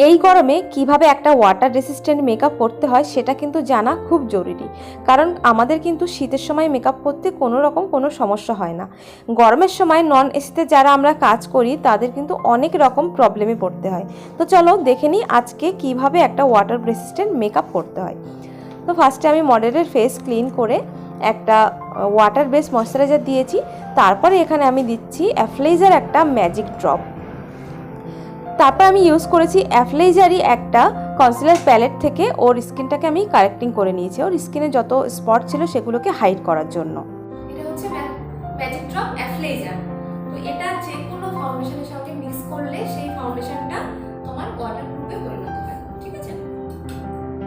এই গরমে কীভাবে একটা ওয়াটার রেসিস্ট্যান্ট মেকআপ করতে হয় সেটা কিন্তু জানা খুব জরুরি। কারণ আমাদের কিন্তু শীতের সময় মেকআপ করতে কোনো রকম কোনো সমস্যা হয় না। গরমের সময় নন এসিতে যারা আমরা কাজ করি, তাদের কিন্তু অনেক রকম প্রবলেমে পড়তে হয়। তো চলো দেখে নিই আজকে কীভাবে একটা ওয়াটার রেসিস্ট্যান্ট মেকআপ করতে হয়। তো ফার্স্টে আমি মডেলের ফেস ক্লিন করে একটা ওয়াটার বেস ময়শ্চারাইজার দিয়েছি। তারপরে এখানে আমি দিচ্ছি অ্যাফ্লেজার একটা ম্যাজিক ড্রপ তারপর আমি ইউজ করেছি অ্যাফলেজারি একটা কনসিলার প্যালেট থেকে, ওর স্কিনটাকে আমি কারেক্টিং করে নিয়েছি। ওর স্কিনে যত স্পট ছিল সেগুলোকে হাইড করার জন্য। এটা হচ্ছে ম্যাজিক ড্রপ অ্যাফ্লেজার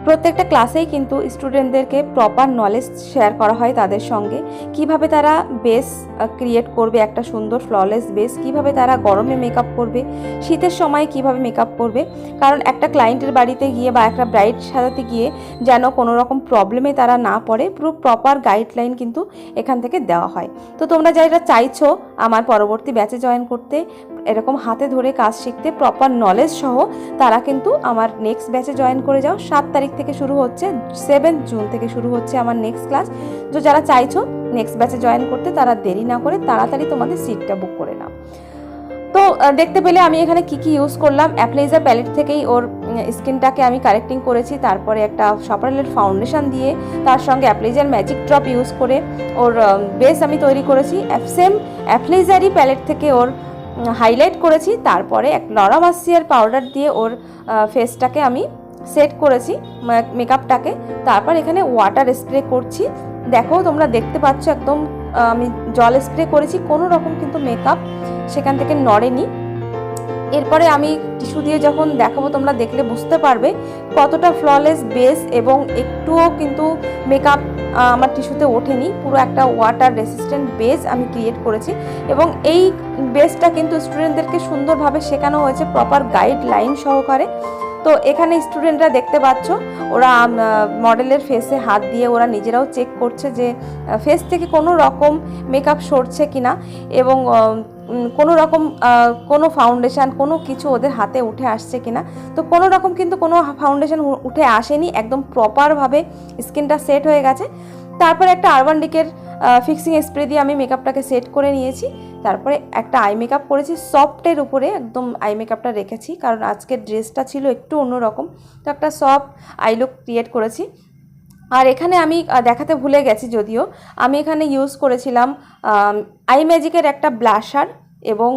প্রত্যেকটা ক্লাসেই কিন্তু স্টুডেন্টদেরকে প্রপার নলেজ শেয়ার করা হয় তাদের সঙ্গে। কীভাবে তারা বেস ক্রিয়েট করবে একটা সুন্দর ফ্ললেস বেস কীভাবে তারা গরমে মেকআপ করবে, শীতের সময় কীভাবে মেকআপ করবে। কারণ একটা ক্লায়েন্টের বাড়িতে গিয়ে বা একটা ব্রাইড সাজাতে গিয়ে যেন কোনো রকম প্রবলেমে তারা না পড়ে, পুরো প্রপার গাইডলাইন কিন্তু এখান থেকে দেওয়া হয়। তো তোমরা যারা চাইছো আমার পরবর্তী ব্যাচে জয়েন করতে, এরকম হাতে ধরে কাজ শিখতে প্রপার নলেজ সহ তারা কিন্তু আমার নেক্সট ব্যাচে জয়েন করে যাও। সাত তারিখ থেকে শুরু হচ্ছে সেভেন জুন থেকে শুরু হচ্ছে আমার নেক্সট ক্লাস তো যারা চাইছো নেক্সট ব্যাচে জয়েন করতে, তারা দেরি না করে তাড়াতাড়ি তোমাদের সিটটা বুক করে নাও। তো দেখতে পেলে আমি এখানে কি কি ইউজ করলাম। অ্যাপ্লেজার প্যালেট থেকেই ওর স্কিনটাকে আমি কারেক্টিং করেছি। তারপরে একটা সপারেলের ফাউন্ডেশন দিয়ে তার সঙ্গে অ্যাপ্লেজার ম্যাজিক ড্রপ ইউজ করে ওর বেস আমি তৈরি করেছি। সেম অ্যাপ্লেজারই প্যালেট থেকে ওর হাইলাইট করেছি। তারপরে এক লরা মাসিয়ার পাউডার দিয়ে ওর ফেসটাকে আমি সেট করেছি মেকআপটাকে তারপর এখানে ওয়াটার স্প্রে করছি। দেখো, তোমরা দেখতে পাচ্ছ একদম আমি জল স্প্রে করেছি, কোনো রকম কিন্তু মেকআপ সেখান থেকে নড়েনি। এরপরে আমি টিস্যু দিয়ে যখন দেখাবো, তোমরা দেখলে বুঝতে পারবে কতটা ফ্ললেস বেস এবং একটুও কিন্তু মেকআপ আমার টিস্যুতে ওঠেনি। পুরো একটা ওয়াটার রেসিস্ট্যান্ট বেস আমি ক্রিয়েট করেছি এবং এই বেসটা কিন্তু স্টুডেন্টদেরকে সুন্দরভাবে শেখানো হয়েছে প্রপার গাইডলাইন সহকারে। তো এখানে স্টুডেন্টরা দেখতে পাচ্ছ ওরা মডেলের ফেসে হাত দিয়ে ওরা নিজেরাও চেক করছে যে ফেস থেকে কোনো রকম মেকআপ সরছে কিনা এবং আহ, কোনো রকম কোনো ফাউন্ডেশন কোনো কিছু ওদের হাতে উঠে আসছে কিনা। তো কোনো রকম কিন্তু কোনো ফাউন্ডেশন উঠে আসেনি একদম প্রপারভাবে স্কিনটা সেট হয়ে গেছে। তারপরে একটা আরবান ডিকের ফিক্সিং স্প্রে দিয়ে আমি মেকআপটাকে সেট করে নিয়েছি। তারপরে একটা আই মেকআপ করেছি সফটের উপরে একদম আই মেকআপটা রেখেছি, কারণ আজকের ড্রেসটা ছিল একটু অন্যরকম। তো একটা সফট আই লুক ক্রিয়েট করেছি। আর এখানে আমি দেখাতে ভুলে গেছি যদিও, আমি এখানে ইউজ করেছিলাম আই ম্যাজিকের একটা ব্লাশার এবং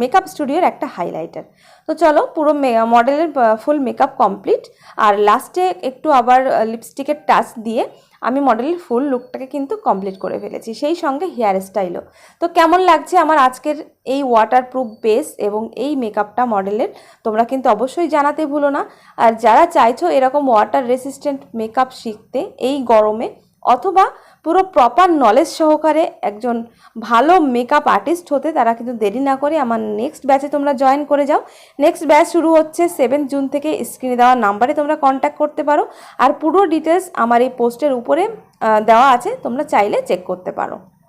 মেকআপ স্টুডিওর একটা হাইলাইটার তো চলো পুরো মডেলের ফুল মেকআপ কমপ্লিট আর লাস্টে একটু আবার লিপস্টিকের টাচ দিয়ে আমি মডেলের ফুল লুকটাকে কিন্তু কমপ্লিট করে ফেলেছি। সেই সঙ্গে হেয়ার স্টাইলও তো কেমন লাগছে আমার আজকের এই ওয়াটারপ্রুফ বেস এবং এই মেকআপটা মডেলের তোমরা কিন্তু অবশ্যই জানাতে ভুলো না। আর যারা চাইছো এরকম ওয়াটার রেসিস্ট্যান্ট মেকআপ শিখতে এই গরমে অথবা পুরো প্রপার নলেজ সহকারে একজন ভালো মেকআপ আর্টিস্ট হতে তারা কিন্তু দেরি না করে আমার নেক্সট ব্যাচে তোমরা জয়েন করে যাও। নেক্সট ব্যাচ শুরু হচ্ছে সেভেন্থ জুন থেকে স্ক্রিনে দেওয়া নাম্বারে তোমরা কন্ট্যাক্ট করতে পারো। আর পুরো ডিটেলস আমার এই পোস্টের উপরে দেওয়া আছে, তোমরা চাইলে চেক করতে পারো।